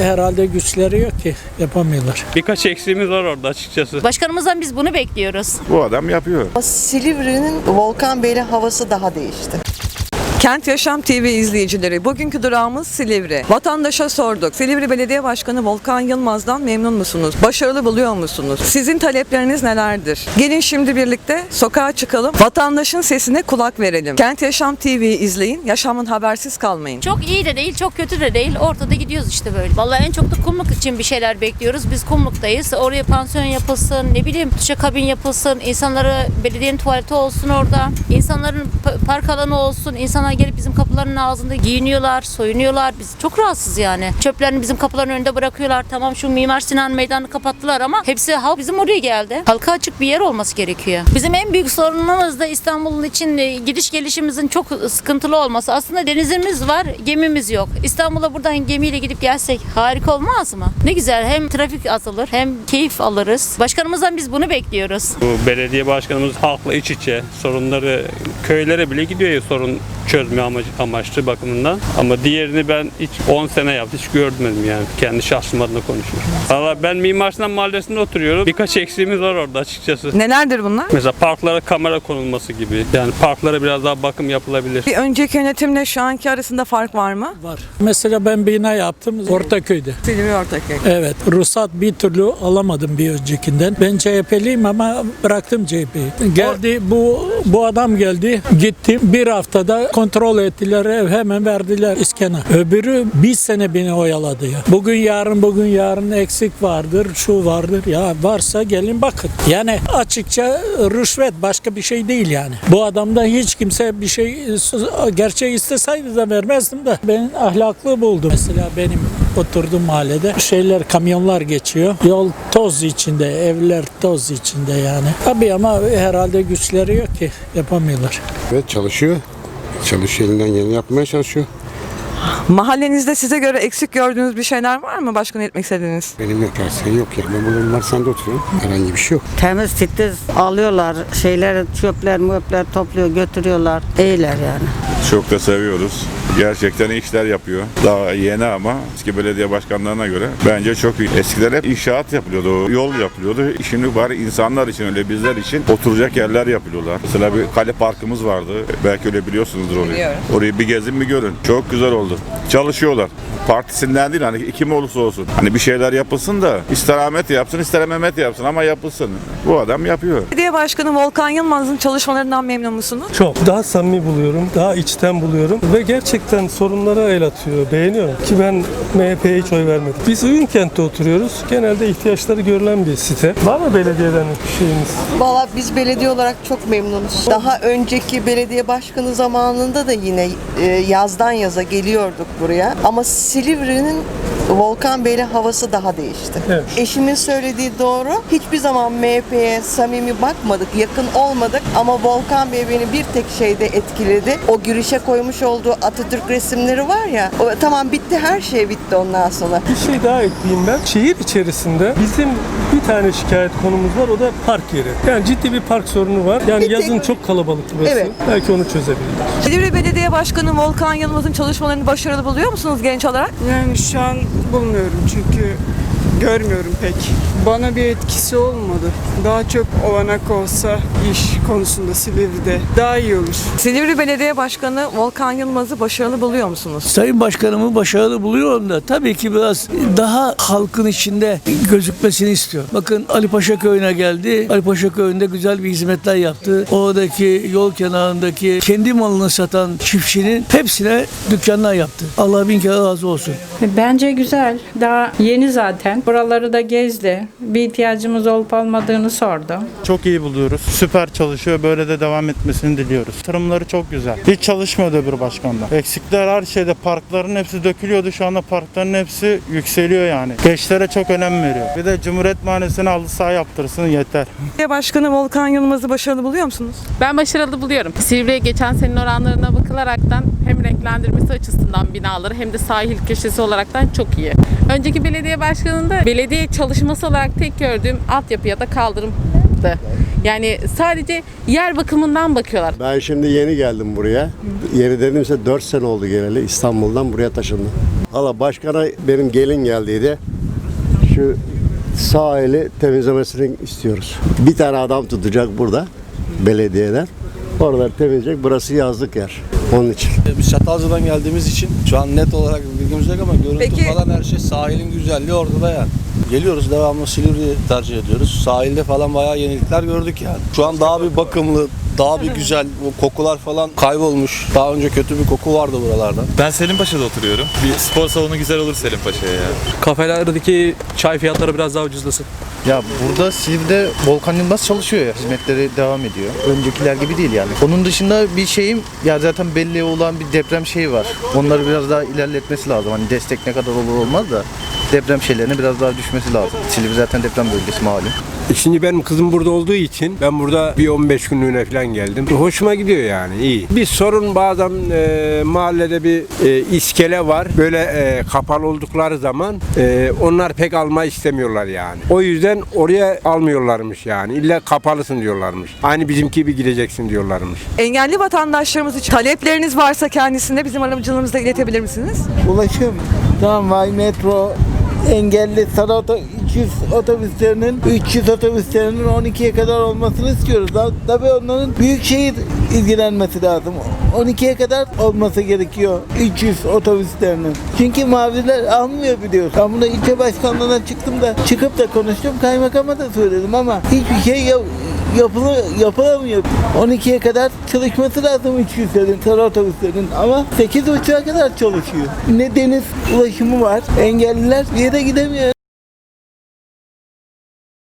Herhalde güçleri yok ki yapamıyorlar. Birkaç eksiğimiz var orada açıkçası. Başkanımızdan biz bunu bekliyoruz. Bu adam yapıyor. Silivri'nin Volkan Bey'le havası daha değişti. Kent Yaşam TV izleyicileri, bugünkü durağımız Silivri. Vatandaşa sorduk. Silivri Belediye Başkanı Volkan Yılmaz'dan memnun musunuz? Başarılı buluyor musunuz? Sizin talepleriniz nelerdir? Gelin şimdi birlikte sokağa çıkalım. Vatandaşın sesine kulak verelim. Kent Yaşam TV izleyin. Yaşamın habersiz kalmayın. Çok iyi de değil, çok kötü de değil. Ortada gidiyoruz işte böyle. Vallahi en çok da kumluk için bir şeyler bekliyoruz. Biz kumluktayız. Oraya pansiyon yapılsın, ne bileyim kabin yapılsın, insanlara belediyenin tuvaleti olsun orada. İnsanların pa- park alanı olsun. İnsanlar gelip bizim kapıların ağzında giyiniyorlar, soyunuyorlar. Biz çok rahatsız yani. Çöplerini bizim kapıların önünde bırakıyorlar. Tamam şu Mimar Sinan meydanını kapattılar ama hepsi halk bizim oraya geldi. Halka açık bir yer olması gerekiyor. Bizim en büyük sorunumuz da İstanbul'un için e, gidiş gelişimizin çok sıkıntılı olması. Aslında denizimiz var, gemimiz yok. İstanbul'a buradan gemiyle gidip gelsek harika olmaz mı? Ne güzel hem trafik azalır hem keyif alırız. Başkanımızdan biz bunu bekliyoruz. Bu belediye başkanımız halkla iç içe sorunları köylere bile gidiyor ya sorun çözme amacı, amaçlı bakımından. Ama diğerini ben hiç 10 sene yaptım hiç görmedim yani. Kendi şahsım adına konuşuyorum. Valla ben Mimar Sinan Mahallesi'nde oturuyorum. Birkaç eksiğimiz var orada açıkçası. Nelerdir bunlar? Mesela parklara kamera konulması gibi. Yani parklara biraz daha bakım yapılabilir. Bir önceki yönetimle şu anki arasında fark var mı? Var. Mesela ben bina yaptım Ortaköy'de. Silivri Ortaköy. Evet, ruhsat bir türlü alamadım bir öncekinden. Ben CHP'liyim ama bıraktım CHP'yi. Geldi bu bu adam geldi. Gittim bir haftada kontrol ettiler ev hemen verdiler iskana. Öbürü bir sene beni oyaladı ya. Bugün yarın bugün yarın eksik vardır, şu vardır. Ya varsa gelin bakın. Yani açıkça rüşvet başka bir şey değil yani. Bu adamdan hiç kimse bir şey gerçeği isteseydi de vermezdim de ben ahlaklı buldum. Mesela benim oturduğum mahallede şeyler kamyonlar geçiyor. Yol toz içinde, evler toz içinde yani. Tabii ama herhalde güçleri yok ki yapamıyorlar. Evet çalışıyor. Çalışıyor elinden geleni yapmaya çalışıyor. Mahallenizde size göre eksik gördüğünüz bir şeyler var mı başkan etmek istediğiniz? Benim yok dersen yok ya. Ben burada Marsan'da oturuyorum. Herhangi bir şey yok. Temiz titiz alıyorlar. Şeyler, çöpler, möpler topluyor, götürüyorlar. İyiler yani. Çok da seviyoruz. Gerçekten iyi işler yapıyor. Daha yeni ama eski belediye başkanlarına göre bence çok iyi. Eskiden hep inşaat yapılıyordu, yol yapılıyordu. Şimdi bari insanlar için öyle bizler için oturacak yerler yapıyorlar. Mesela bir kale parkımız vardı. Belki öyle biliyorsunuzdur orayı. Biliyorum. Orayı bir gezin bir görün. Çok güzel oldu. Çalışıyorlar. Partisinden değil hani kim olursa olsun. Hani bir şeyler yapılsın da ister Ahmet yapsın ister Mehmet yapsın ama yapılsın. Bu adam yapıyor. Belediye Başkanı Volkan Yılmaz'ın çalışmalarından memnun musunuz? Çok daha samimi buluyorum, daha içten buluyorum ve gerçekten sorunlara el atıyor, beğeniyorum ki ben MHP'ye hiç oy vermedim. Biz Uyunkent'te oturuyoruz, genelde ihtiyaçları görülen bir site. Var mı belediyeden bir şeyiniz? Valla biz belediye olarak çok memnunuz. Daha önceki belediye başkanı zamanında da yine e, yazdan yaza geliyorduk buraya. Ama Silivri'nin Volkan Bey'le havası daha değişti. Evet. Eşimin söylediği doğru. Hiçbir zaman MHP'ye samimi bakmadık, yakın olmadık ama Volkan Bey beni bir tek şeyde etkiledi. O girişe koymuş olduğu Atatürk resimleri var ya. O, tamam bitti her şey bitti ondan sonra. Bir şey daha ekleyeyim ben. Şehir içerisinde bizim tane şikayet konumuz var, o da park yeri. Yani ciddi bir park sorunu var. Yani Bir tek- yazın çok kalabalık burası. Evet. Belki onu çözebiliriz. Silivri Belediye Başkanı Volkan Yılmaz'ın çalışmalarını başarılı buluyor musunuz genç olarak? Yani şu an bulmuyorum çünkü görmüyorum pek. Bana bir etkisi olmadı. Daha çok olanak olsa iş konusunda Silivri'de daha iyi olur. Silivri Belediye Başkanı Volkan Yılmaz'ı başarılı buluyor musunuz? Sayın Başkanımı başarılı buluyorum da tabii ki biraz daha halkın içinde gözükmesini istiyor. Bakın Ali Paşa Köyü'ne geldi. Ali Paşa Köyü'nde güzel bir hizmetler yaptı. Oradaki yol kenarındaki kendi malını satan çiftçinin hepsine dükkanlar yaptı. Allah bin kere razı olsun. Bence güzel. Daha yeni zaten. Buraları da gezdi. Bir ihtiyacımız olup olmadığını sordu. Çok iyi buluyoruz. Süper çalışıyor. Böyle de devam etmesini diliyoruz. Tarımları çok güzel. Hiç çalışmıyordu öbür başkandan. Eksikler her şeyde. Parkların hepsi dökülüyordu. Şu anda parkların hepsi yükseliyor yani. Gençlere çok önem veriyor. Bir de Cumhuriyet Mahallesi'ne halı saha yaptırsın yeter. Belediye Başkanı Volkan Yılmaz'ı başarılı buluyor musunuz? Ben başarılı buluyorum. Silivri'ye geçen senin oranlarına bakılaraktan hem renklendirmesi açısından binaları hem de sahil köşesi olaraktan çok iyi. Önceki belediye başkanında belediye çalışması olarak tek gördüğüm altyapı ya da kaldırımdı. Yani sadece yer bakımından bakıyorlar. Ben şimdi yeni geldim buraya. Yeni dedimse 4 sene oldu geleli İstanbul'dan buraya taşındım. Valla başkana benim gelin geldiydi. Şu sahili temizlemesini istiyoruz. Bir tane adam tutacak burada belediyeden. Oraları temizleyecek. Burası yazlık yer. Onun için. Biz Çatalca'dan geldiğimiz için şu an net olarak bilgimiz yok ama görüntü Peki- falan her şey sahilin güzelliği ortada yani. Geliyoruz devamlı Silivri'yi tercih ediyoruz. Sahilde falan bayağı yenilikler gördük yani. Şu an daha bir bakımlı, daha bir güzel, o kokular falan kaybolmuş. Daha önce kötü bir koku vardı buralarda. Ben Selimpaşa'da oturuyorum. Bir spor salonu güzel olur Selimpaşa'ya ya. Kafelerdeki çay fiyatları biraz daha ucuzlasın. Ya burada Silivri'de Volkan Yılmaz çalışıyor ya. Hizmetleri devam ediyor. Öncekiler gibi değil yani. Onun dışında bir şeyim ya zaten belli olan bir deprem şeyi var. Onları biraz daha ilerletmesi lazım. Hani destek ne kadar olur olmaz da deprem şeylerine biraz daha düşmesi lazım. Silivri zaten deprem bölgesi malum. Şimdi benim kızım burada olduğu için ben burada bir 15 günlüğüne falan geldim. Hoşuma gidiyor yani iyi. Bir sorun bazen e, mahallede bir e, iskele var. Böyle e, kapalı oldukları zaman e, onlar pek alma istemiyorlar yani. O yüzden oraya almıyorlarmış yani. İlla kapalısın diyorlarmış. Aynı bizimki gibi gideceksin diyorlarmış. Engelli vatandaşlarımız için talepleriniz varsa kendisine bizim aracılığımızla iletebilir misiniz? Ulaşım, tramvay, metro, engelli sarı oto- 200 otobüslerinin 300 otobüslerinin 12'ye kadar olmasını istiyoruz. Tabii onların büyükşehir ilgilenmesi lazım. 12'ye kadar olması gerekiyor 300 otobüslerinin. Çünkü maviler almıyor biliyor. Ben bunu ilçe başkanlığına çıktım da çıkıp da konuştum. Kaymakama da söyledim ama hiçbir şey yap yapılı, yapılamıyor. 12'ye kadar çalışması lazım 300'lerin, sarı otobüslerin ama 8.30'a kadar çalışıyor. Ne deniz ulaşımı var, engelliler bir yere gidemiyor.